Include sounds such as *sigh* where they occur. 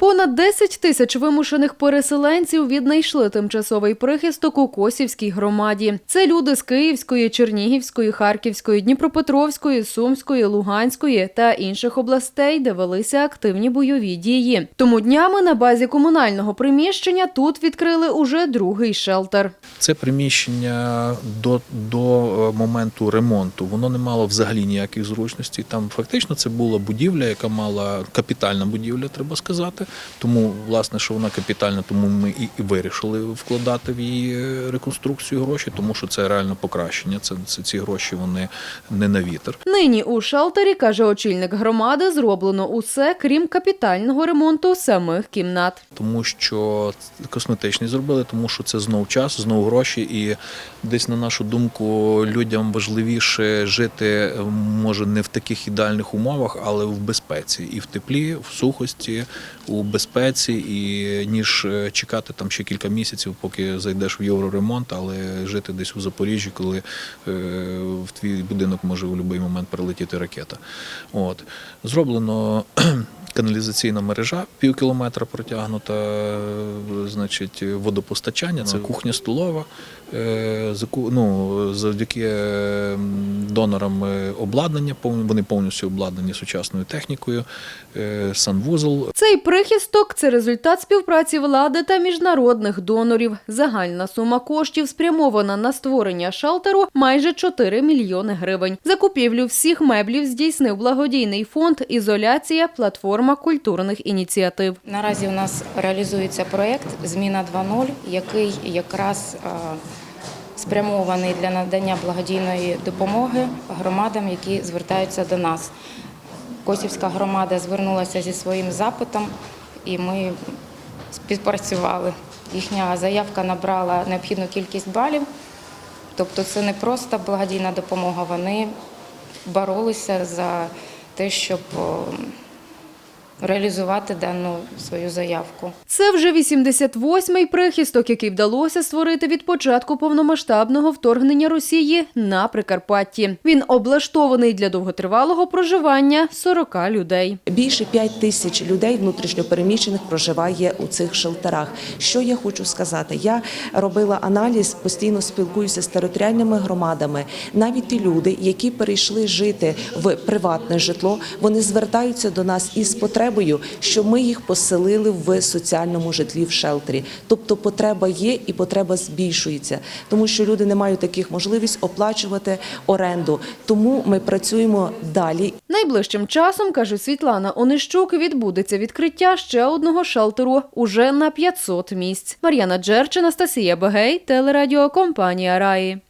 Понад 10 тисяч вимушених переселенців віднайшли тимчасовий прихисток у Косівській громаді. Це люди з Київської, Чернігівської, Харківської, Дніпропетровської, Сумської, Луганської та інших областей, де велися активні бойові дії. Тому днями на базі комунального приміщення тут відкрили уже другий шелтер. Це приміщення до, до е, моменту ремонту. Воно не мало взагалі ніяких зручностей. Там фактично це була будівля, яка мала капітальна будівля, треба сказати. Тому, власне, що вона капітальна, тому ми і, вирішили вкладати в її е, реконструкцію гроші, тому що це реально покращення. Це, це ці гроші вони не на вітер. Нині у шелтері, каже очільник громади, зроблено усе, крім капітального ремонту самих кімнат. тому що косметичний зробили, тому що це знов час, знов гроші, і десь на нашу думку людям важливіше жити е, може не в таких ідеальних умовах, але в безпеці, і в теплі, в сухості, у безпеці, і ніж е, чекати там ще кілька місяців, поки зайдеш в євроремонт, але жити десь у Запоріжжі, коли е, в твій будинок може в будь-який момент прилетіти ракета. От зроблено. *clears throat* Каналізаційна мережа пів кілометра протягнута, е, значить, водопостачання, це кухня столова. Е, Ну, завдяки е, донорам е, обладнання, вони повністю обладнані сучасною технікою, санвузол. Цей прихисток це результат співпраці влади та міжнародних донорів. Загальна сума коштів спрямована на створення шелтеру майже 4 мільйони гривень. Закупівлю всіх меблів здійснив благодійний фонд Ізоляція платформа культурних ініціатив. Наразі у нас реалізується проєкт Зміна 2.0, який якраз спрямований для надання благодійної допомоги громадам, які звертаються до нас. Косівська громада звернулася зі своїм запитом, і ми співпрацювали. Їхня заявка набрала необхідну кількість балів. Тобто це не просто благодійна допомога, вони боролися за те, щоб о, реалізувати дану свою заявку. Це вже 88-й прихисток, який вдалося створити від початку повномасштабного вторгнення Росії на Прикарпатті. Він облаштований для довготривалого проживання 40 людей. Більше 5 тисяч людей внутрішньопереміщених проживає у цих шелтерах. Що я хочу сказати? Я робила аналіз, постійно спілкуюся з територіальними громадами. Навіть ті люди, які перейшли жити в приватне житло, вони звертаються до нас із потребою, що ми їх поселили в соціальному житлі в шелтері. Тобто потреба є і потреба збільшується, тому що люди не мають таких можливість оплачувати оренду. Тому ми працюємо далі Найближчим часом, каже Світлана Онищук, відбудеться відкриття ще одного шелтеру уже на 500 місць. Мар'яна Джерч, Анастасія Бегей, телерадіокомпанія Раї.